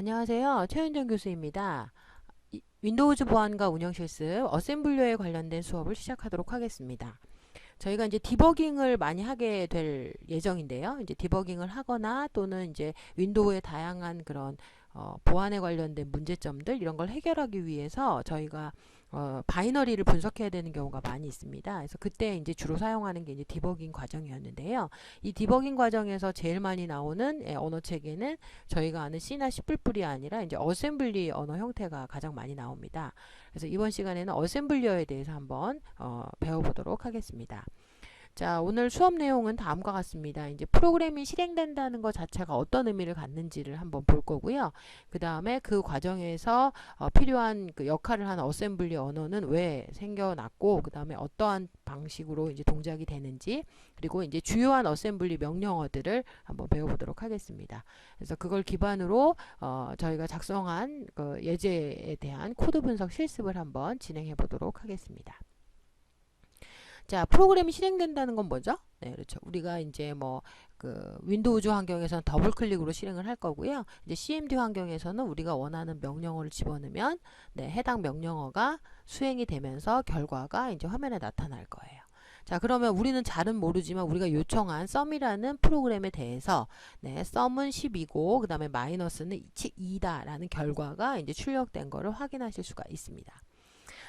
안녕하세요. 최윤정 교수입니다. 이- 윈도우즈 보안과 운영 실습 어셈블리어에 관련된 수업을 시작하도록 하겠습니다. 저희가 이제 디버깅을 많이 하게 될 예정인데요. 이제 디버깅을 하거나 또는 이제 윈도우의 다양한 그런 어, 보안에 관련된 문제점들 이런 걸 해결하기 위해서 저희가 어, 바이너리를 분석해야 되는 경우가 많이 있습니다. 그래서 그때 이제 주로 사용하는 게 이제 디버깅 과정이었는데요. 이 디버깅 과정에서 제일 많이 나오는 예, 언어 체계는 저희가 아는 C나 C++이 아니라 이제 어셈블리 언어 형태가 가장 많이 나옵니다. 그래서 이번 시간에는 어셈블리어에 대해서 한번 어, 배워보도록 하겠습니다. 자, 오늘 수업 내용은 다음과 같습니다. 이제 프로그램이 실행된다는 것 자체가 어떤 의미를 갖는지를 한번 볼 거고요. 그 다음에 그 과정에서 어, 필요한 그 역할을 하는 어셈블리 언어는 왜 생겨났고, 그 다음에 어떠한 방식으로 이제 동작이 되는지, 그리고 이제 주요한 어셈블리 명령어들을 한번 배워보도록 하겠습니다. 그래서 그걸 기반으로 어, 저희가 작성한 그 예제에 대한 코드 분석 실습을 한번 진행해 보도록 하겠습니다. 자, 프로그램이 실행된다는 건 뭐죠? 네, 그렇죠. 우리가 이제 뭐 그 윈도우즈 환경에서는 더블 클릭으로 실행을 할 거고요. 이제 CMD 환경에서는 우리가 원하는 명령어를 집어넣으면 네, 해당 명령어가 수행이 되면서 결과가 이제 화면에 나타날 거예요. 자, 그러면 우리는 잘은 모르지만 우리가 요청한 썸이라는 프로그램에 대해서 네, 썸은 10이고 그다음에 마이너스는 2다라는 결과가 이제 출력된 거를 확인하실 수가 있습니다.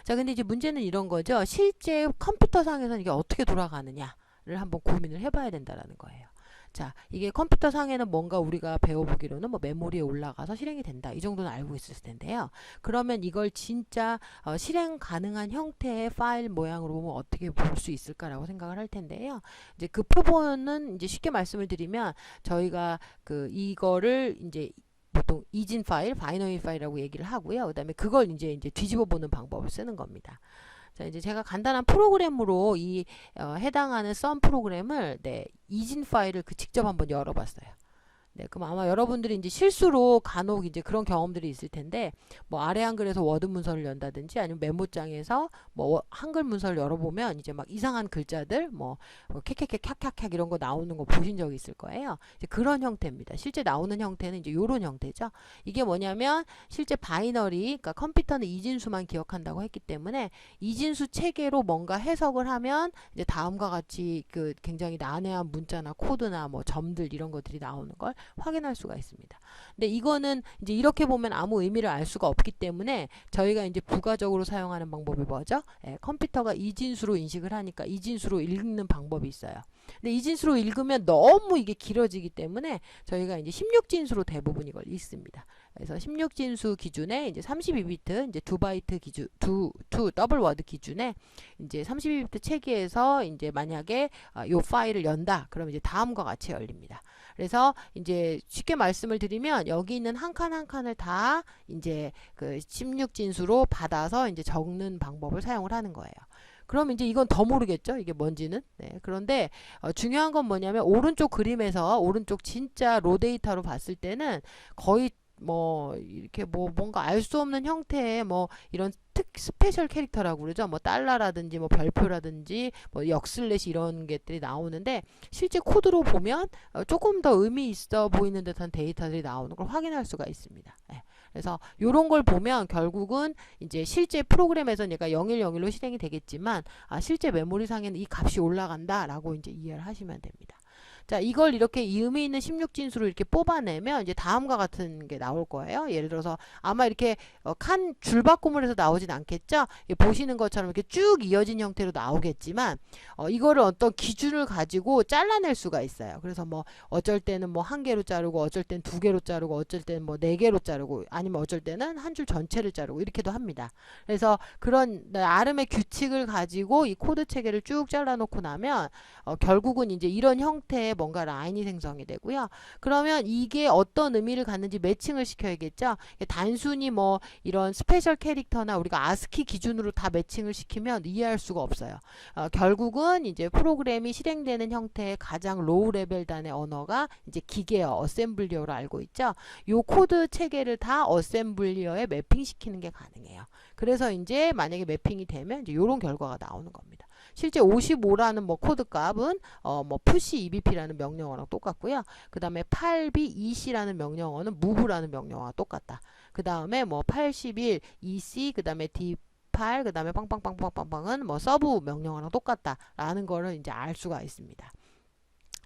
자, 근데 이제 문제는 이런 거죠. 실제 컴퓨터상에서는 이게 어떻게 돌아가느냐를 한번 고민을 해봐야 된다라는 거예요. 자, 이게 컴퓨터 상에는 뭔가 우리가 배워보기로는 뭐 메모리에 올라가서 실행이 된다. 이 정도는 알고 있을 텐데요. 그러면 이걸 진짜 어, 실행 가능한 형태의 파일 모양으로 보면 어떻게 볼 수 있을까라고 생각을 할 텐데요. 이제 그 표본은 이제 쉽게 말씀을 드리면 저희가 그 이거를 이제 보통 이진 파일, 바이너리 파일이라고 얘기를 하고요. 그 다음에 그걸 이제 이제 뒤집어 보는 방법을 쓰는 겁니다. 자, 이제 제가 간단한 프로그램으로 이 어, 해당하는 썸 프로그램을 네, 이진 파일을 그 직접 한번 열어봤어요. 네, 그럼 아마 여러분들이 이제 실수로 간혹 이제 그런 경험들이 있을 텐데, 뭐 아래 한글에서 워드 문서를 연다든지 아니면 메모장에서 뭐 워- 한글 문서를 열어보면 이제 막 이상한 글자들, 뭐, 뭐 캐캐캐 캬캬캬 이런 거 나오는 거 보신 적이 있을 거예요. 이제 그런 형태입니다. 실제 나오는 형태는 이제 요런 형태죠. 이게 뭐냐면 실제 바이너리, 그러니까 컴퓨터는 이진수만 기억한다고 했기 때문에 이진수 체계로 뭔가 해석을 하면 이제 다음과 같이 그 굉장히 난해한 문자나 코드나 뭐 점들 이런 것들이 나오는 걸 확인할 수가 있습니다. 근데 이거는 이제 이렇게 보면 아무 의미를 알 수가 없기 때문에 저희가 이제 부가적으로 사용하는 방법이 뭐죠? 예, 컴퓨터가 이진수로 인식을 하니까 이진수로 읽는 방법이 있어요. 근데 이진수로 읽으면 너무 이게 길어지기 때문에 저희가 이제 16진수로 대부분 이걸 읽습니다. 그래서 16진수 기준에 이제 32비트 이제 2바이트 기준 2, 2 더블 워드 기준에 이제 32비트 체계에서 이제 만약에 아, 요 파일을 연다. 그러면 이제 다음과 같이 열립니다. 그래서 이제 쉽게 말씀을 드리면 여기 있는 한칸한 칸을 다 이제 그 16진수로 받아서 이제 적는 방법을 사용을 하는 거예요. 그럼 이제 이건 더 모르겠죠? 이게 뭔지는. 네. 그런데 어, 중요한 건 뭐냐면 오른쪽 그림에서 오른쪽 진짜 로 데이터로 봤을 때는 거의 뭐 이렇게 뭐 뭔가 알 수 없는 형태의 뭐 이런 특 스페셜 캐릭터라고 그러죠. 뭐 달러라든지 뭐 별표라든지 뭐 역슬래시 이런 것들이 나오는데 실제 코드로 보면 어, 조금 더 의미 있어 보이는 듯한 데이터들이 나오는 걸 확인할 수가 있습니다. 예. 그래서 요런 걸 보면 결국은 이제 실제 프로그램에서 얘가 0101로 실행이 되겠지만 아 실제 메모리 상에는 이 값이 올라간다라고 이제 이해를 하시면 됩니다. 자, 이걸 이렇게 이 의미 있는 16진수로 이렇게 뽑아내면 이제 다음과 같은 게 나올 거예요. 예를 들어서 아마 이렇게 어, 칸 줄바꿈을 해서 나오진 않겠죠. 예, 보시는 것처럼 이렇게 쭉 이어진 형태로 나오겠지만 어, 이거를 어떤 기준을 가지고 잘라낼 수가 있어요. 그래서 뭐 어쩔 때는 뭐 한 개로 자르고 어쩔 땐 두 개로 자르고 어쩔 때는 뭐네 개로 자르고 아니면 어쩔 때는 한 줄 전체를 자르고 이렇게도 합니다. 그래서 그런 나름의 규칙을 가지고 이 코드 체계를 쭉 잘라놓고 나면 어, 결국은 이제 이런 형태의 뭔가 라인이 생성이 되고요. 그러면 이게 어떤 의미를 갖는지 매칭을 시켜야겠죠. 단순히 뭐 이런 스페셜 캐릭터나 우리가 아스키 기준으로 다 매칭을 시키면 이해할 수가 없어요. 어, 결국은 이제 프로그램이 실행되는 형태의 가장 로우 레벨 단의 언어가 이제 기계어, 어셈블리어로 알고 있죠. 요 코드 체계를 다 어셈블리어에 매핑시키는 게 가능해요. 그래서 이제 만약에 매핑이 되면 이제 요런 결과가 나오는 겁니다. 실제 55라는 뭐 코드 값은 어 뭐 push ebp라는 명령어랑 똑같고요. 그 다음에 8b2c라는 명령어는 move라는 명령어와 똑같다. 그 다음에 뭐 81 ec 그 다음에 d 8, 그 다음에 빵빵빵빵빵빵은 뭐 서브 명령어랑 똑같다라는 거를 이제 알 수가 있습니다.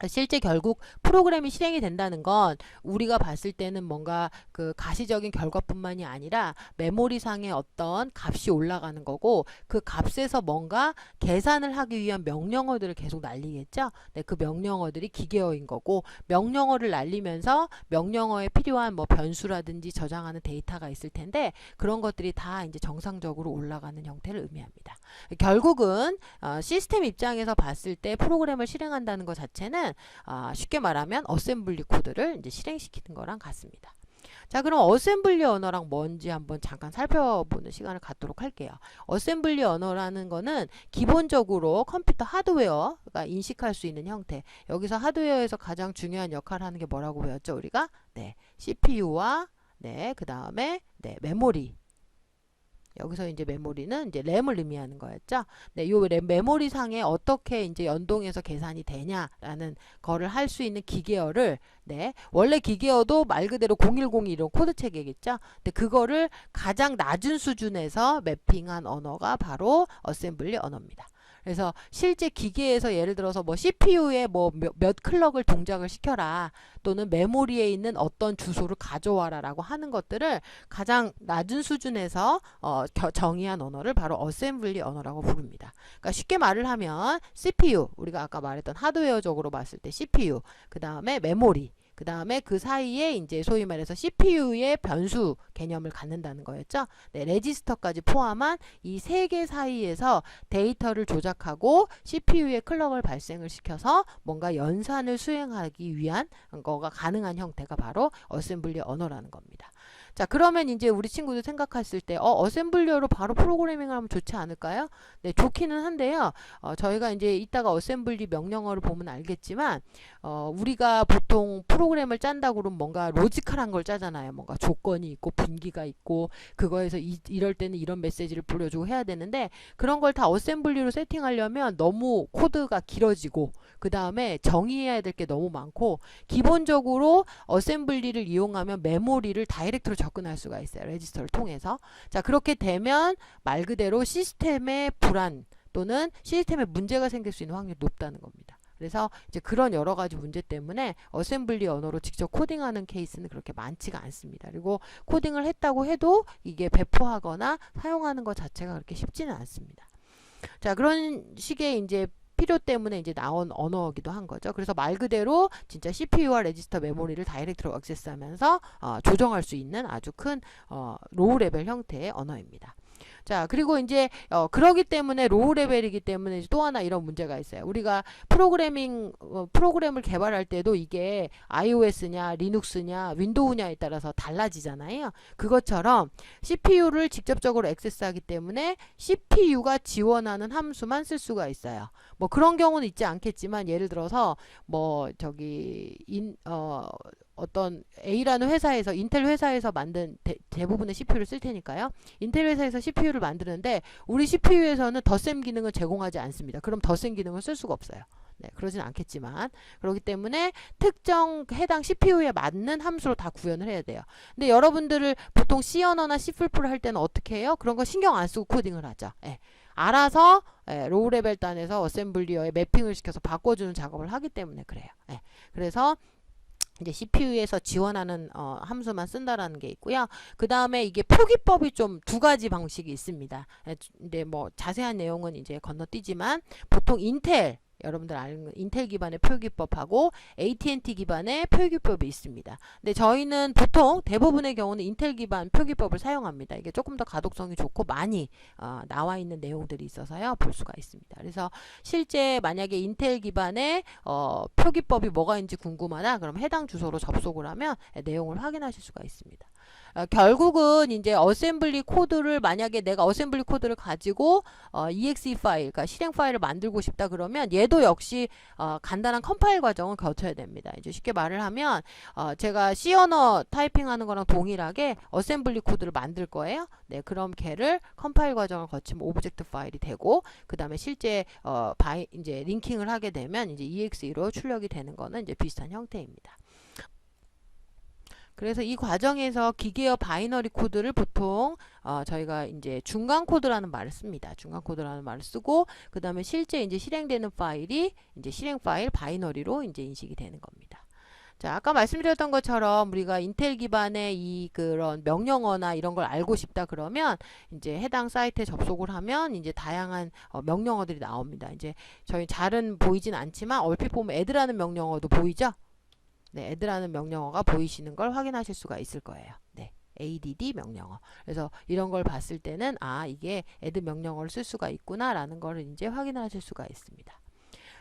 실제 결국 프로그램이 실행이 된다는 건 우리가 봤을 때는 뭔가 그 가시적인 결과뿐만이 아니라 메모리상의 어떤 값이 올라가는 거고 그 값에서 뭔가 계산을 하기 위한 명령어들을 계속 날리겠죠. 네, 그 명령어들이 기계어인 거고 명령어를 날리면서 명령어에 필요한 뭐 변수라든지 저장하는 데이터가 있을 텐데 그런 것들이 다 이제 정상적으로 올라가는 형태를 의미합니다. 결국은 어, 시스템 입장에서 봤을 때 프로그램을 실행한다는 것 자체는 아, 쉽게 말하면 어셈블리 코드를 이제 실행시키는 거랑 같습니다. 자, 그럼 어셈블리 언어랑 뭔지 한번 잠깐 살펴보는 시간을 갖도록 할게요. 어셈블리 언어라는 거는 기본적으로 컴퓨터 하드웨어가 인식할 수 있는 형태. 여기서 하드웨어에서 가장 중요한 역할을 하는 게 뭐라고 배웠죠, 우리가? 네, CPU와 네, 그 다음에 네, 메모리. 여기서 이제 메모리는 이제 램을 의미하는 거였죠. 네, 요 램, 메모리 상에 어떻게 이제 연동해서 계산이 되냐라는 거를 할 수 있는 기계어를 네, 원래 기계어도 말 그대로 0102 이런 코드 체계겠죠. 근데 그거를 가장 낮은 수준에서 매핑한 언어가 바로 어셈블리 언어입니다. 그래서 실제 기계에서 예를 들어서 뭐 CPU에 뭐몇 클럭을 동작을 시켜라 또는 메모리에 있는 어떤 주소를 가져와라라고 하는 것들을 가장 낮은 수준에서 어, 겨, 정의한 언어를 바로 어셈블리 언어라고 부릅니다. 그러니까 쉽게 말을 하면 CPU 우리가 아까 말했던 하드웨어적으로 봤을 때 CPU 그 다음에 메모리 그 다음에 그 사이에 이제 소위 말해서 CPU의 변수 개념을 갖는다는 거였죠. 네, 레지스터까지 포함한 이 세 개 사이에서 데이터를 조작하고 CPU의 클럭을 발생을 시켜서 뭔가 연산을 수행하기 위한 거가 가능한 형태가 바로 어셈블리 언어라는 겁니다. 자, 그러면 이제 우리 친구들 생각했을 때, 어, 어셈블리어로 바로 프로그래밍을 하면 좋지 않을까요? 네, 좋기는 한데요. 어, 저희가 이제 이따가 어셈블리 명령어를 보면 알겠지만, 어, 우리가 보통 프로그램을 짠다고 그러면 뭔가 로지컬한 걸 짜잖아요. 뭔가 조건이 있고 분기가 있고, 그거에서 이, 이럴 때는 이런 메시지를 보내주고 해야 되는데, 그런 걸 다 어셈블리로 세팅하려면 너무 코드가 길어지고, 그 다음에 정의해야 될 게 너무 많고, 기본적으로 어셈블리를 이용하면 메모리를 다이렉트로 접근할 수가 있어요. 레지스터를 통해서. 자, 그렇게 되면 말 그대로 시스템의 불안 또는 시스템에 문제가 생길 수 있는 확률이 높다는 겁니다. 그래서 이제 그런 여러 가지 문제 때문에 어셈블리 언어로 직접 코딩하는 케이스는 그렇게 많지가 않습니다. 그리고 코딩을 했다고 해도 이게 배포하거나 사용하는 것 자체가 그렇게 쉽지는 않습니다. 자, 그런 식의 이제 필요 때문에 이제 나온 언어이기도 한 거죠. 그래서 말 그대로 진짜 CPU와 레지스터 메모리를 다이렉트로 액세스하면서 어, 조정할 수 있는 아주 큰 어, 로우 레벨 형태의 언어입니다. 자, 그리고 이제 어, 그러기 때문에 로우 레벨이기 때문에 또 하나 이런 문제가 있어요. 우리가 프로그래밍 어, 프로그램을 개발할 때도 이게 iOS냐, 리눅스냐, 윈도우냐에 따라서 달라지잖아요. 그것처럼 CPU를 직접적으로 액세스하기 때문에 CPU가 지원하는 함수만 쓸 수가 있어요. 뭐 그런 경우는 있지 않겠지만 예를 들어서 뭐 저기 인 어 어떤 A라는 회사에서 인텔 회사에서 만든 대, 대부분의 CPU를 쓸 테니까요. 인텔 회사에서 CPU를 만드는데 우리 CPU에서는 덧셈 기능을 제공하지 않습니다. 그럼 덧셈 기능을 쓸 수가 없어요. 네, 그러진 않겠지만 그렇기 때문에 특정 해당 CPU에 맞는 함수로 다 구현을 해야 돼요. 근데 여러분들을 보통 C 언어나 C++ 할 때는 어떻게 해요? 그런 거 신경 안 쓰고 코딩을 하죠. 예. 알아서 예, 로우 레벨 단에서 어셈블리어에 매핑을 시켜서 바꿔주는 작업을 하기 때문에 그래요. 예. 그래서 이제 CPU에서 지원하는 어, 함수만 쓴다라는 게 있고요. 그 다음에 이게 표기법이 좀 두 가지 방식이 있습니다. 예, 근데 뭐 자세한 내용은 이제 건너뛰지만 보통 인텔 여러분들 아는 인텔 기반의 표기법하고 AT&T 기반의 표기법이 있습니다. 근데 저희는 보통 대부분의 경우는 인텔 기반 표기법을 사용합니다. 이게 조금 더 가독성이 좋고 많이 어, 나와 있는 내용들이 있어서요 볼 수가 있습니다. 그래서 실제 만약에 인텔 기반의 어, 표기법이 뭐가 있는지 궁금하다 그럼 해당 주소로 접속을 하면 내용을 확인하실 수가 있습니다. 어, 결국은 이제 어셈블리 코드를 만약에 내가 어셈블리 코드를 가지고 어, exe 파일, 그러니까 실행 파일을 만들고 싶다 그러면 얘 얘도 역시 어, 간단한 컴파일 과정을 거쳐야 됩니다. 이제 쉽게 말을 하면 어, 제가 C 언어 타이핑하는 거랑 동일하게 어셈블리 코드를 만들 거예요. 네, 그럼 걔를 컴파일 과정을 거치면 오브젝트 파일이 되고 그 다음에 실제 어, 바이, 이제 링킹을 하게 되면 이제 EXE로 출력이 되는 거는 이제 비슷한 형태입니다. 그래서 이 과정에서 기계어 바이너리 코드를 보통 어, 저희가 이제 중간 코드라는 말을 씁니다. 중간 코드라는 말을 쓰고 그 다음에 실제 이제 실행되는 파일이 이제 실행 파일 바이너리로 이제 인식이 되는 겁니다. 자, 아까 말씀드렸던 것처럼 우리가 인텔 기반의 이 그런 명령어나 이런 걸 알고 싶다 그러면 이제 해당 사이트에 접속을 하면 이제 다양한 어, 명령어들이 나옵니다. 이제 저희 잘은 보이진 않지만 얼핏 보면 애드라는 명령어도 보이죠? 네, 애드라는 명령어가 보이시는 걸 확인하실 수가 있을 거예요. 네. add 명령어. 그래서 이런 걸 봤을 때는 아, 이게 애드 명령어를 쓸 수가 있구나라는 거를 이제 확인하실 수가 있습니다.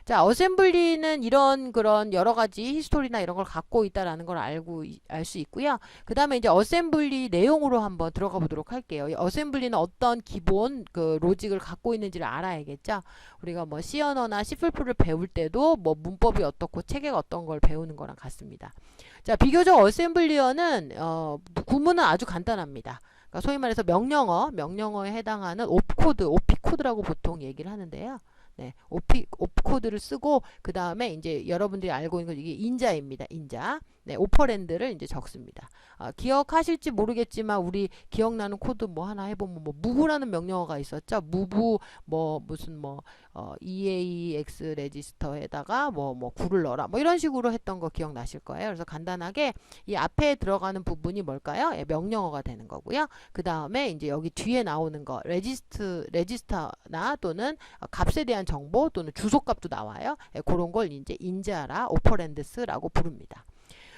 자, 어셈블리는 이런 그런 여러 가지 히스토리나 이런 걸 갖고 있다라는 걸 알고 알 수 있고요. 그 다음에 이제 어셈블리 내용으로 한번 들어가 보도록 할게요. 이 어셈블리는 어떤 기본 그 로직을 갖고 있는지를 알아야겠죠. 우리가 뭐 C 언어나 C++를 배울 때도 뭐 문법이 어떻고 체계가 어떤 걸 배우는 거랑 같습니다. 자, 비교적 어셈블리어는 어, 구문은 아주 간단합니다. 그러니까 소위 말해서 명령어, 명령어에 해당하는 옵코드, 오피 코드라고 보통 얘기를 하는데요. 네, 오피, 옵코드를 쓰고 그 다음에 이제 여러분들이 알고 있는 건 이게 인자입니다. 인자. 네, 오퍼랜드를 이제 적습니다. 아, 기억하실지 모르겠지만 우리 기억나는 코드 뭐 하나 해보면 뭐 무브라는 명령어가 있었죠. 무브 뭐 무슨 뭐 어, EAX 레지스터에다가 뭐뭐 구를 넣어라 뭐 이런 식으로 했던 거 기억나실 거예요. 그래서 간단하게 이 앞에 들어가는 부분이 뭘까요? 예, 명령어가 되는 거고요. 그 다음에 이제 여기 뒤에 나오는 거 레지스트 레지스터나 또는 어, 값에 대한 정보 또는 주소값도 나와요. 예, 그런 걸 이제 인자라 오퍼랜드스라고 부릅니다.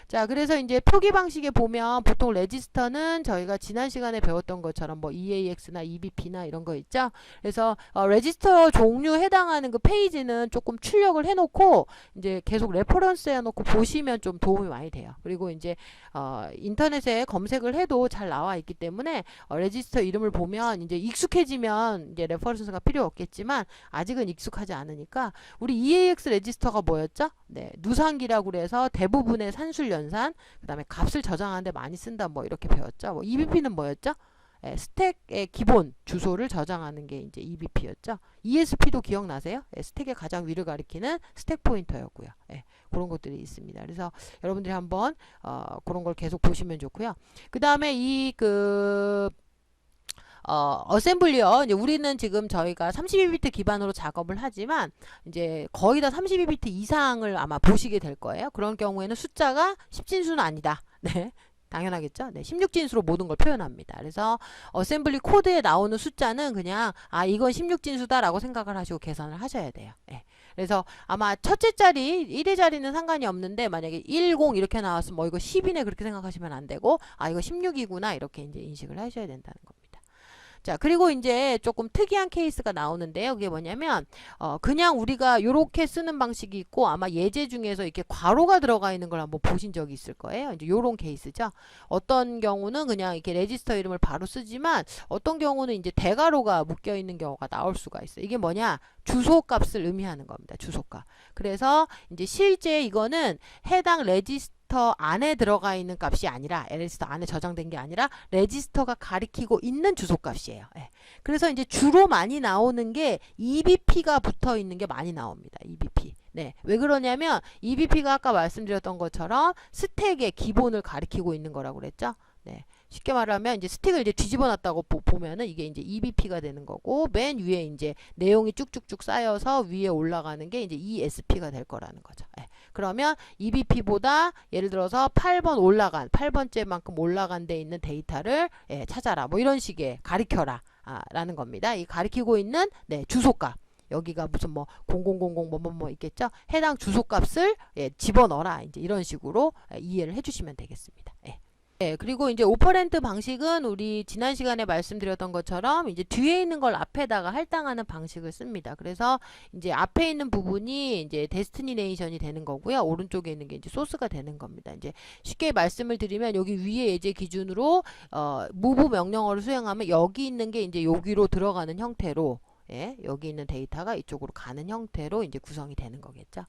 자, 그래서 이제 표기 방식에 보면 보통 레지스터는 저희가 지난 시간에 배웠던 것처럼 뭐 EAX나 EBP나 이런 거 있죠. 그래서 어, 레지스터 종류 해당하는 그 페이지는 조금 출력을 해놓고 이제 계속 레퍼런스 해놓고 보시면 좀 도움이 많이 돼요. 그리고 이제 어, 인터넷에 검색을 해도 잘 나와 있기 때문에 어, 레지스터 이름을 보면 이제 익숙해지면 이제 레퍼런스가 필요 없겠지만 아직은 익숙하지 않으니까 우리 EAX 레지스터가 뭐였죠? 네, 누상기라고 그래서 대부분의 산술 연산, 그 다음에 값을 저장하는데 많이 쓴다 뭐 이렇게 배웠죠. 뭐 EBP는 뭐였죠? 예, 스택의 기본 주소를 저장하는 게 이제 EBP였죠. ESP도 기억나세요? 예, 스택의 가장 위를 가리키는 스택 포인터였고요. 예, 그런 것들이 있습니다. 그래서 여러분들이 한번 어, 그런 걸 계속 보시면 좋고요. 그 다음에 이그 어, 어셈블리어 이제 우리는 지금 저희가 32비트 기반으로 작업을 하지만 이제 거의 다 32비트 이상을 아마 보시게 될 거예요. 그런 경우에는 숫자가 10진수는 아니다. 네. 당연하겠죠. 네, 16진수로 모든 걸 표현합니다. 그래서 어셈블리 코드에 나오는 숫자는 그냥 아 이건 16진수다라고 생각을 하시고 계산을 하셔야 돼요. 네. 그래서 아마 첫째 자리 1의 자리는 상관이 없는데 만약에 10 이렇게 나왔으면 뭐 이거 10이네 그렇게 생각하시면 안 되고 아 이거 16이구나 이렇게 이제 인식을 하셔야 된다는 겁니다. 자, 그리고 이제 조금 특이한 케이스가 나오는데요. 그게 뭐냐면, 어, 그냥 우리가 요렇게 쓰는 방식이 있고, 아마 예제 중에서 이렇게 괄호가 들어가 있는 걸 한번 보신 적이 있을 거예요. 이제 요런 케이스죠. 어떤 경우는 그냥 이렇게 레지스터 이름을 바로 쓰지만, 어떤 경우는 이제 대괄호가 묶여 있는 경우가 나올 수가 있어요. 이게 뭐냐? 주소 값을 의미하는 겁니다. 주소값. 그래서 이제 실제 이거는 해당 레지스터 레지스터 안에 들어가 있는 값이 아니라 레지스터 안에 저장된 게 아니라 레지스터가 가리키고 있는 주소 값이에요. 예. 그래서 이제 주로 많이 나오는 게 EBP가 붙어 있는 게 많이 나옵니다. EBP. 네. 왜 그러냐면 EBP가 아까 말씀드렸던 것처럼 스택의 기본을 가리키고 있는 거라고 그랬죠. 네. 쉽게 말하면 이제 스틱을 이제 뒤집어 놨다고 보, 면은 이게 이제 EBP가 되는 거고 맨 위에 이제 내용이 쭉쭉쭉 쌓여서 위에 올라가는 게 이제 ESP가 될 거라는 거죠. 예. 그러면 EBP보다 예를 들어서 8번 올라간 8번째만큼 올라간 데 있는 데이터를 예, 찾아라. 뭐 이런 식의 가리켜라. 아, 라는 겁니다. 이 가리키고 있는 네, 주소값. 여기가 무슨 뭐 0000 뭐 뭐 뭐, 뭐 있겠죠? 해당 주소값을 예, 집어넣어라. 이제 이런 식으로 예, 이해를 해 주시면 되겠습니다. 예. 네, 그리고 이제 오퍼렌트 방식은 우리 지난 시간에 말씀드렸던 것처럼 이제 뒤에 있는 걸 앞에다가 할당하는 방식을 씁니다. 그래서 이제 앞에 있는 부분이 이제 데스티니네이션이 되는 거고요. 오른쪽에 있는 게 이제 소스가 되는 겁니다. 이제 쉽게 말씀을 드리면 여기 위에 예제 기준으로 어 무브 명령어를 수행하면 여기 있는 게 이제 여기로 들어가는 형태로 예, 여기 있는 데이터가 이쪽으로 가는 형태로 이제 구성이 되는 거겠죠.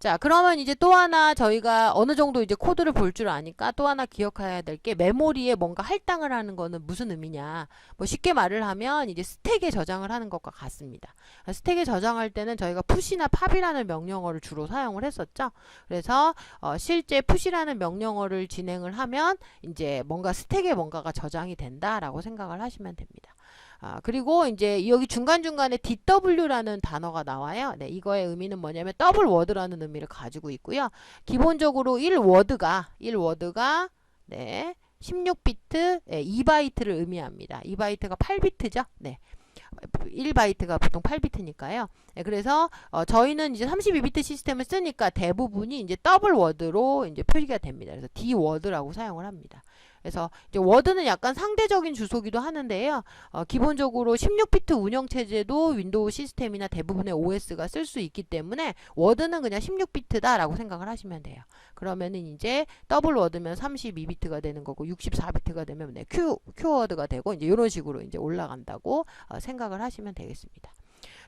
자, 그러면 이제 또 하나 저희가 어느 정도 이제 코드를 볼 줄 아니까 또 하나 기억해야 될 게 메모리에 뭔가 할당을 하는 거는 무슨 의미냐. 뭐 쉽게 말을 하면 이제 스택에 저장을 하는 것과 같습니다. 스택에 저장할 때는 저희가 푸시나 팝이라는 명령어를 주로 사용을 했었죠. 그래서 어, 실제 푸시라는 명령어를 진행을 하면 이제 뭔가 스택에 뭔가가 저장이 된다라고 생각을 하시면 됩니다. 아, 그리고 이제 여기 중간중간에 DW라는 단어가 나와요. 네, 이거의 의미는 뭐냐면 더블 워드라는 의미를 가지고 있고요. 기본적으로 1워드가 1워드가 네, 16비트 네, 2바이트를 의미합니다. 2바이트가 8비트죠. 네. 1바이트가 보통 8비트니까요. 네, 그래서 어, 저희는 이제 32비트 시스템을 쓰니까 대부분이 이제 더블 워드로 이제 표기가 됩니다. 그래서 D 워드라고 사용을 합니다. 그래서 이제 워드는 약간 상대적인 주소기도 하는데요. 어, 기본적으로 16비트 운영 체제도 윈도우 시스템이나 대부분의 OS가 쓸 수 있기 때문에 워드는 그냥 16비트다 라고 생각을 하시면 돼요. 그러면은 이제 더블 워드면 32비트가 되는 거고 64비트가 되면 네, Q Q워드가 되고 이제 이런 식으로 이제 올라간다고 어, 생각을 하시면 되겠습니다.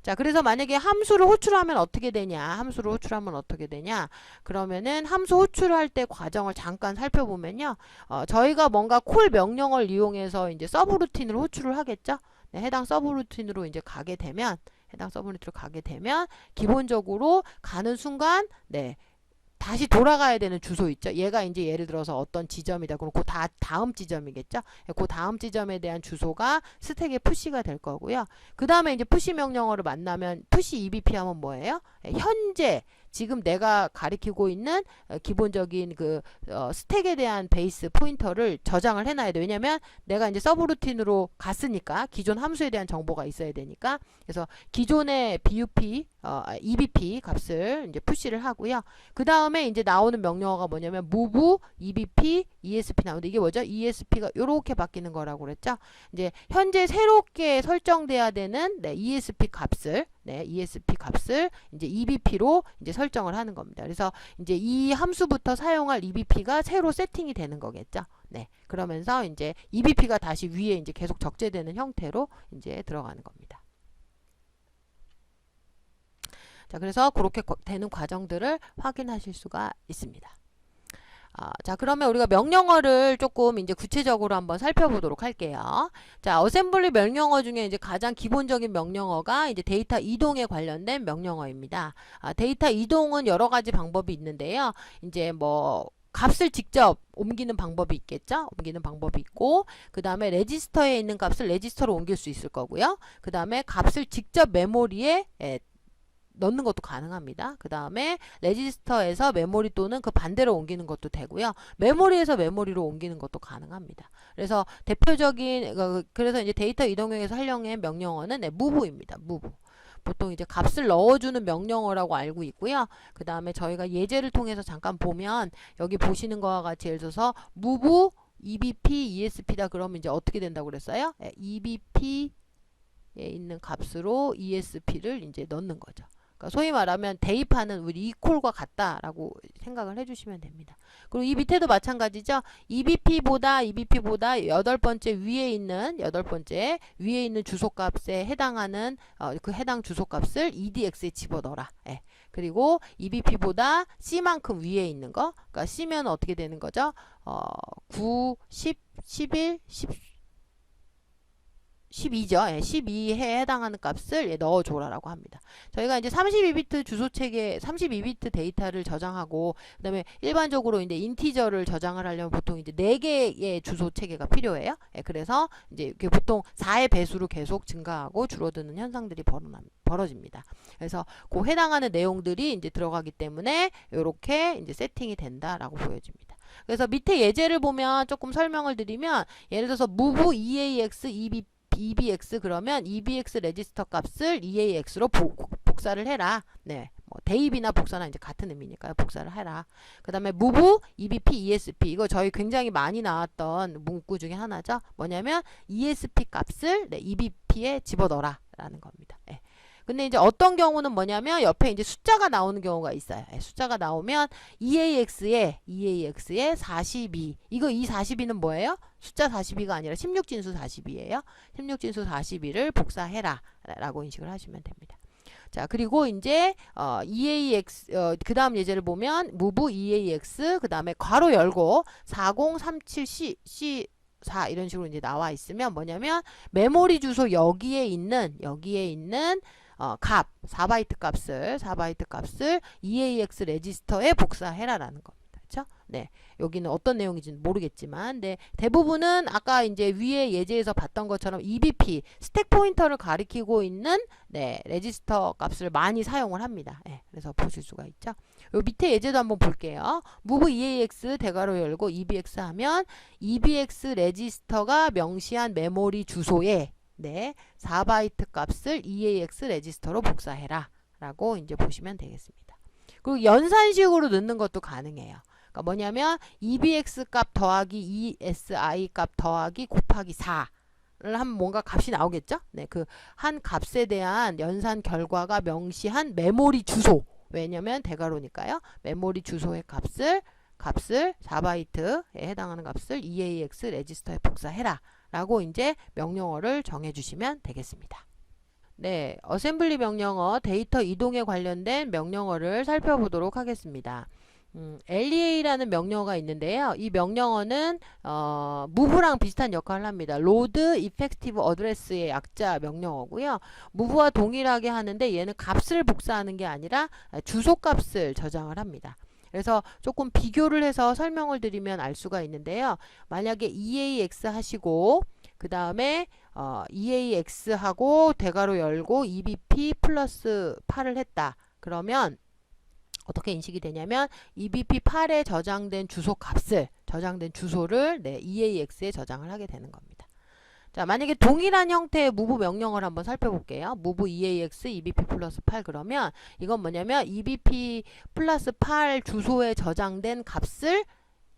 자, 그래서 만약에 함수를 호출하면 어떻게 되냐? 함수를 호출하면 어떻게 되냐? 그러면은 함수 호출할 때 과정을 잠깐 살펴보면요. 어, 저희가 뭔가 콜 명령을 이용해서 이제 서브루틴을 호출을 하겠죠? 네, 해당 서브루틴으로 이제 가게 되면 해당 서브루틴으로 가게 되면 기본적으로 가는 순간 네, 다시 돌아가야 되는 주소 있죠. 얘가 이제 예를 들어서 어떤 지점이다. 그럼 그 다, 다음 지점이겠죠. 그 다음 지점에 대한 주소가 스택에 푸시가 될 거고요. 그 다음에 이제 푸시 명령어를 만나면 푸시 EBP 하면 뭐예요? 예, 현재 지금 내가 가리키고 있는 어, 기본적인 그 어, 스택에 대한 베이스 포인터를 저장을 해놔야 돼. 왜냐면 내가 이제 서브루틴으로 갔으니까 기존 함수에 대한 정보가 있어야 되니까 그래서 기존의 BUP, 어, EBP 값을 이제 푸시를 하고요. 그 다음에 이제 나오는 명령어가 뭐냐면 move EBP ESP 나오는데 이게 뭐죠? ESP가 이렇게 바뀌는 거라고 그랬죠. 이제 현재 새롭게 설정돼야 되는 네, ESP 값을 네, ESP 값을 이제 EBP로 이제 설정을 하는 겁니다. 그래서 이제 이 함수부터 사용할 EBP가 새로 세팅이 되는 거겠죠. 네, 그러면서 이제 EBP가 다시 위에 이제 계속 적재되는 형태로 이제 들어가는 겁니다. 자, 그래서 그렇게 되는 과정들을 확인하실 수가 있습니다. 아, 자, 그러면 우리가 명령어를 조금 이제 구체적으로 한번 살펴보도록 할게요. 자, 어셈블리 명령어 중에 이제 가장 기본적인 명령어가 이제 데이터 이동에 관련된 명령어입니다. 아, 데이터 이동은 여러 가지 방법이 있는데요. 이제 뭐 값을 직접 옮기는 방법이 있겠죠? 옮기는 방법이 있고 그 다음에 레지스터에 있는 값을 레지스터로 옮길 수 있을 거고요. 그 다음에 값을 직접 메모리에 에, 넣는 것도 가능합니다. 그 다음에 레지스터에서 메모리 또는 그 반대로 옮기는 것도 되고요. 메모리에서 메모리로 옮기는 것도 가능합니다. 그래서 대표적인 어, 그래서 이제 데이터 이동형에서 활용한 명령어는 네, move입니다. move. 보통 이제 값을 넣어주는 명령어라고 알고 있고요. 그 다음에 저희가 예제를 통해서 잠깐 보면 여기 보시는 거와 같이 예를 들어서 move EBP, ESP다 그러면 이제 어떻게 된다고 그랬어요? 네, EBP에 있는 값으로 ESP를 이제 넣는 거죠. 그러니까 소위 말하면 대입하는 우리 이콜과 같다라고 생각을 해주시면 됩니다. 그리고 이 밑에도 마찬가지죠. EBP보다 EBP보다 여덟 번째 위에 있는 여덟 번째 위에 있는 주소값에 해당하는 어, 그 해당 주소값을 EDX에 집어넣어라. 예. 그리고 EBP보다 C만큼 위에 있는 거, 그러니까 C면 어떻게 되는 거죠? 어, 9, 10, 11, 10 12죠. 예, 12에 해당하는 값을 예, 넣어줘라라고 합니다. 저희가 이제 32비트 주소 체계, 32비트 데이터를 저장하고, 그 다음에 일반적으로 이제 인티저를 저장을 하려면 보통 이제 4개의 주소 체계가 필요해요. 예, 그래서 이제 보통 4의 배수로 계속 증가하고 줄어드는 현상들이 벌어집니다. 그래서 그 해당하는 내용들이 이제 들어가기 때문에 이렇게 이제 세팅이 된다라고 보여집니다. 그래서 밑에 예제를 보면 조금 설명을 드리면 예를 들어서 move EAX EBP EBX 그러면 EBX 레지스터 값을 EAX로 복사를 해라. 네. 뭐 대입이나 복사나 이제 같은 의미니까요. 복사를 해라. 그 다음에 move EBP ESP 이거 저희 굉장히 많이 나왔던 문구 중에 하나죠. 뭐냐면 ESP 값을 네, EBP에 집어넣어라 라는 겁니다. 네. 근데 이제 어떤 경우는 뭐냐면 옆에 이제 숫자가 나오는 경우가 있어요. 예, 숫자가 나오면 EAX에 EAX에 42 이거 이 42는 뭐예요? 숫자 42가 아니라 16진수 42예요. 16진수 42를 복사해라 라고 인식을 하시면 됩니다. 자 그리고 이제 어, EAX 어, 그 다음 예제를 보면 move EAX 그 다음에 괄호 열고 4037C C 4 이런 식으로 이제 나와 있으면 뭐냐면 메모리 주소 여기에 있는 여기에 있는 어, 값 4바이트 값을 4바이트 값을 EAX 레지스터에 복사해라라는 겁니다. 그렇죠? 네. 여기는 어떤 내용인지는 모르겠지만 네, 대부분은 아까 이제 위에 예제에서 봤던 것처럼 EBP 스택 포인터를 가리키고 있는 네, 레지스터 값을 많이 사용을 합니다. 네, 그래서 보실 수가 있죠. 요 밑에 예제도 한번 볼게요. move EAX 대괄호 열고 EBX 하면 EBX 레지스터가 명시한 메모리 주소에 네, 4바이트 값을 EAX 레지스터로 복사해라 라고 이제 보시면 되겠습니다. 그리고 연산식으로 넣는 것도 가능해요. 그러니까 뭐냐면 EBX 값 더하기 ESI 값 더하기 곱하기 4를 하면 뭔가 값이 나오겠죠? 네, 그 한 값에 대한 연산 결과가 명시한 메모리 주소. 왜냐면 대괄호니까요. 메모리 주소의 값을 값을 4바이트에 해당하는 값을 EAX 레지스터에 복사해라. 라고 이제 명령어를 정해 주시면 되겠습니다. 네, 어셈블리 명령어 데이터 이동에 관련된 명령어를 살펴보도록 하겠습니다. 음, LEA라는 명령어가 있는데요. 이 명령어는 어, move랑 비슷한 역할을 합니다. load effective address의 약자 명령어고요. move와 동일하게 하는데 얘는 값을 복사하는 게 아니라 주소 값을 저장을 합니다. 그래서 조금 비교를 해서 설명을 드리면 알 수가 있는데요. 만약에 EAX 하시고 그 다음에 어, EAX 하고 대괄호 열고 EBP 플러스 8을 했다. 그러면 어떻게 인식이 되냐면 EBP 8에 저장된 주소 값을 저장된 주소를 네, EAX에 저장을 하게 되는 겁니다. 자, 만약에 동일한 형태의 move 명령어를 한번 살펴볼게요. move EAX EBP 플러스 8 그러면 이건 뭐냐면 EBP 플러스 8 주소에 저장된 값을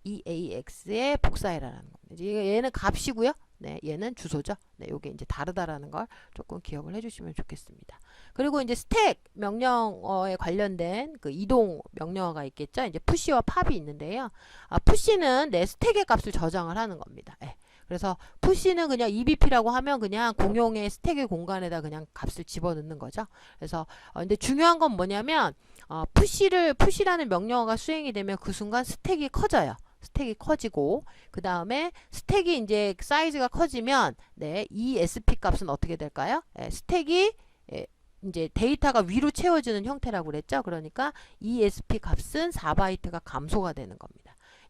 EAX에 복사해라라는 겁니다. 얘는 값이고요. 네, 얘는 주소죠. 네, 요게 이제 다르다라는 걸 조금 기억을 해주시면 좋겠습니다. 그리고 이제 스택 명령어에 관련된 그 이동 명령어가 있겠죠. 이제 푸시와 팝이 있는데요. 아, 푸시는 내 스택의 값을 저장을 하는 겁니다. 네. 그래서 푸시는 그냥 EBP라고 하면 그냥 공용의 스택의 공간에다 그냥 값을 집어넣는 거죠. 그래서 어, 근데 중요한 건 뭐냐면 어, 푸시를 푸시라는 명령어가 수행이 되면 그 순간 스택이 커져요. 스택이 커지고 그 다음에 스택이 이제 사이즈가 커지면 네, 이 SP 값은 어떻게 될까요? 예, 스택이 예, 이제 데이터가 위로 채워지는 형태라고 그랬죠. 그러니까 이 SP 값은 4바이트가 감소가 되는 겁니다.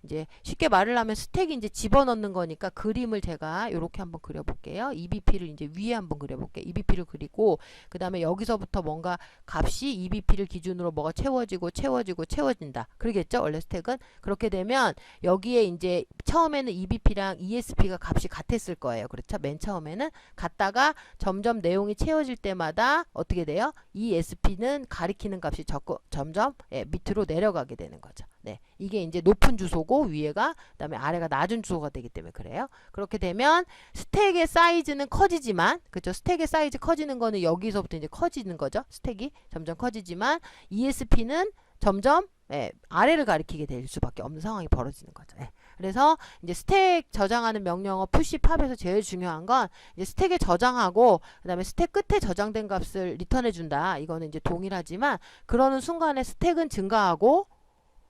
이제 쉽게 말을 하면 스택이 이제 집어넣는 거니까 그림을 제가 이렇게 한번 그려볼게요. EBP를 이제 위에 한번 그려볼게요. EBP를 그리고 그 다음에 여기서부터 뭔가 값이 EBP를 기준으로 뭐가 채워지고 채워지고 채워진다. 그러겠죠? 원래 스택은 그렇게 되면 여기에 이제 처음에는 EBP랑 ESP가 값이 같았을 거예요. 그렇죠? 맨 처음에는 같다가 점점 내용이 채워질 때마다 어떻게 돼요? ESP는 가리키는 값이 적고 점점 예, 밑으로 내려가게 되는 거죠. 네, 이게 이제 높은 주소고 위에가 그다음에 아래가 낮은 주소가 되기 때문에 그래요. 그렇게 되면 스택의 사이즈는 커지지만 그죠? 스택의 사이즈 커지는 거는 여기서부터 이제 커지는 거죠. 스택이 점점 커지지만 ESP는 점점 예, 아래를 가리키게 될 수밖에 없는 상황이 벌어지는 거죠. 예. 그래서 이제 스택 저장하는 명령어 푸시 팝에서 제일 중요한 건 이제 스택에 저장하고 그다음에 스택 끝에 저장된 값을 리턴해 준다. 이거는 이제 동일하지만 그러는 순간에 스택은 증가하고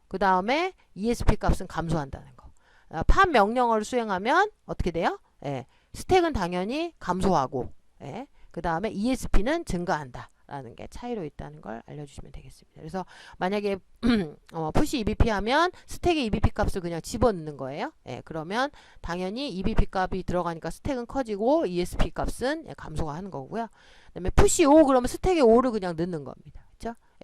그 다음에 ESP 값은 감소한다는 거. 아, 팝 명령어를 수행하면 어떻게 돼요? 예, 스택은 당연히 감소하고, 예, 그 다음에 ESP는 증가한다. 라는 게 차이로 있다는 걸 알려주시면 되겠습니다. 그래서 만약에 어, 푸시 EBP 하면 스택의 EBP 값을 그냥 집어넣는 거예요. 예, 그러면 당연히 EBP 값이 들어가니까 스택은 커지고 ESP 값은 예, 감소가 하는 거고요. 그 다음에 푸시 5 그러면 스택의 5를 그냥 넣는 겁니다.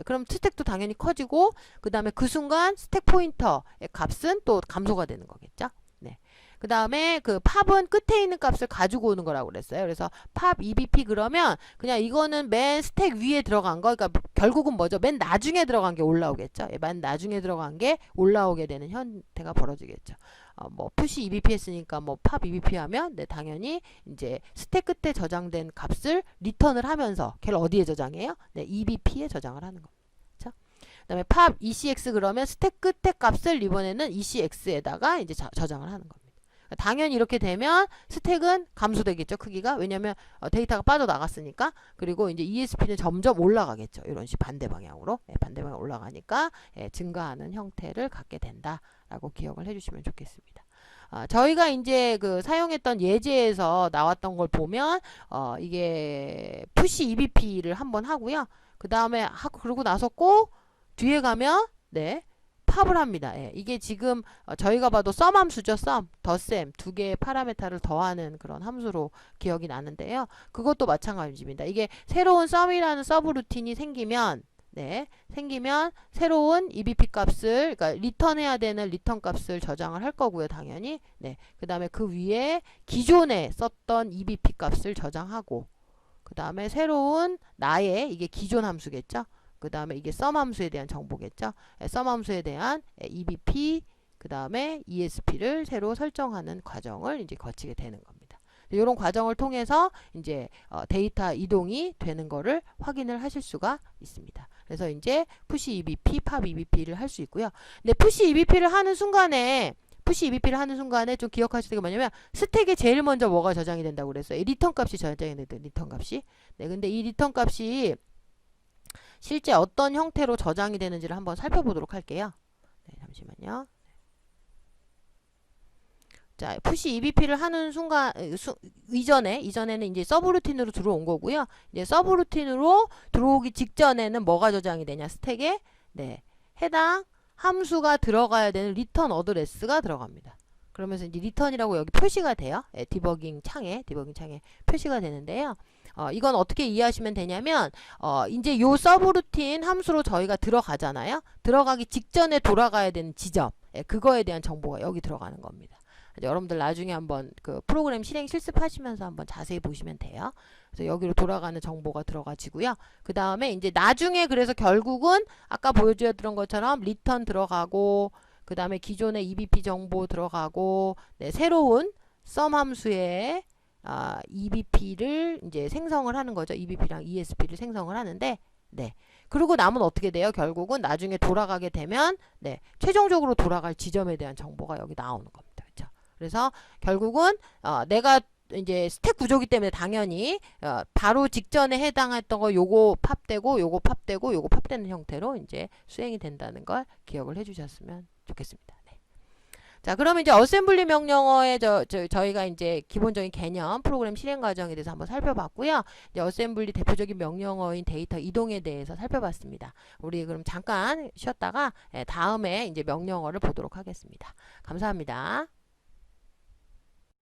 예, 그럼 스택도 당연히 커지고 그 다음에 그 순간 스택 포인터의 값은 또 감소가 되는 거겠죠. 네. 그 다음에 그 팝은 끝에 있는 값을 가지고 오는 거라고 그랬어요. 그래서 팝 EBP 그러면 그냥 이거는 맨 스택 위에 들어간 거, 그러니까 결국은 뭐죠? 맨 나중에 들어간 게 올라오겠죠. 예, 맨 나중에 들어간 게 올라오게 되는 형태가 벌어지겠죠. 어, 뭐 푸시 EBP 했으니까 뭐 팝 EBP 하면 네, 당연히 이제 스택 끝에 저장된 값을 리턴을 하면서 걔를 어디에 저장해요? 네, EBP에 저장을 하는 겁니다. 그렇죠? 그다음에 팝 ECX 그러면 스택 끝에 값을 이번에는 ECX에다가 이제 자- 저장을 하는 겁니다. 당연히 이렇게 되면 스택은 감소되겠죠 크기가 왜냐하면 어, 데이터가 빠져나갔으니까 그리고 이제 ESP는 점점 올라가겠죠 이런 식 반대 방향으로 예, 반대 방향 올라가니까 예, 증가하는 형태를 갖게 된다 라고 기억을 해주시면 좋겠습니다. 아, 저희가 이제 그 사용했던 예제에서 나왔던 걸 보면 어, 이게 푸시 EBP를 한번 하고요. 그 다음에 하고 그러고 나서 꼭 뒤에 가면 네 팝을 합니다. 예, 이게 지금 어, 저희가 봐도 썸 함수죠. 썸, 덧셈 두 개의 파라메타를 더하는 그런 함수로 기억이 나는데요. 그것도 마찬가지입니다. 이게 새로운 썸이라는 서브 루틴이 생기면 네, 생기면 새로운 EBP 값을 그러니까 리턴해야 되는 리턴 값을 저장을 할 거고요, 당연히. 네. 그다음에 그 위에 기존에 썼던 EBP 값을 저장하고 그다음에 새로운 나의 이게 기존 함수겠죠. 그다음에 이게 썸 함수에 대한 정보겠죠. 예, 썸 함수에 대한 예, EBP 그다음에 ESP를 새로 설정하는 과정을 이제 거치게 되는 겁니다. 이런 과정을 통해서 이제 어, 데이터 이동이 되는 거를 확인을 하실 수가 있습니다. 그래서 이제 푸시 EBP, 팝 EBP를 할 수 있고요. 근데 푸시 EBP를 하는 순간에 푸시 EBP를 하는 순간에 좀 기억하실 게 뭐냐면 스택에 제일 먼저 뭐가 저장이 된다고 그랬어요. 리턴 값이 저장이 된다. 리턴 값이. 네, 근데 이 리턴 값이 실제 어떤 형태로 저장이 되는지를 한번 살펴보도록 할게요. 네, 잠시만요. 자, 푸시 EBP를 하는 순간 으, 수, 이전에 이전에는 이제 서브루틴으로 들어온 거고요. 이제 서브루틴으로 들어오기 직전에는 뭐가 저장이 되냐? 스택에 네. 해당 함수가 들어가야 되는 리턴 어드레스가 들어갑니다. 그러면서 이제 리턴이라고 여기 표시가 돼요. 예, 디버깅 창에 디버깅 창에 표시가 되는데요. 어, 이건 어떻게 이해하시면 되냐면 어, 이제 요 서브루틴 함수로 저희가 들어가잖아요. 들어가기 직전에 돌아가야 되는 지점 예, 그거에 대한 정보가 여기 들어가는 겁니다. 여러분들 나중에 한번 그 프로그램 실행 실습하시면서 한번 자세히 보시면 돼요. 그래서 여기로 돌아가는 정보가 들어가지고요. 그 다음에 이제 나중에 그래서 결국은 아까 보여드렸던 것처럼 리턴 들어가고 그 다음에 기존의 EBP 정보 들어가고 네, 새로운 썸 함수에 아, EBP를 이제 생성을 하는 거죠. EBP랑 ESP를 생성을 하는데 네. 그리고 남은 어떻게 돼요? 결국은 나중에 돌아가게 되면 네, 최종적으로 돌아갈 지점에 대한 정보가 여기 나오는 겁니다. 그래서 결국은 어, 내가 이제 스택 구조기 때문에 당연히 어, 바로 직전에 해당했던 거 요거 팝되고 요거 팝되고 요거 팝되는 형태로 이제 수행이 된다는 걸 기억을 해주셨으면 좋겠습니다. 네. 자, 그러면 이제 어셈블리 명령어의 저, 저 저희가 이제 기본적인 개념 프로그램 실행 과정에 대해서 한번 살펴봤고요. 이제 어셈블리 대표적인 명령어인 데이터 이동에 대해서 살펴봤습니다. 우리 그럼 잠깐 쉬었다가 예, 다음에 이제 명령어를 보도록 하겠습니다. 감사합니다.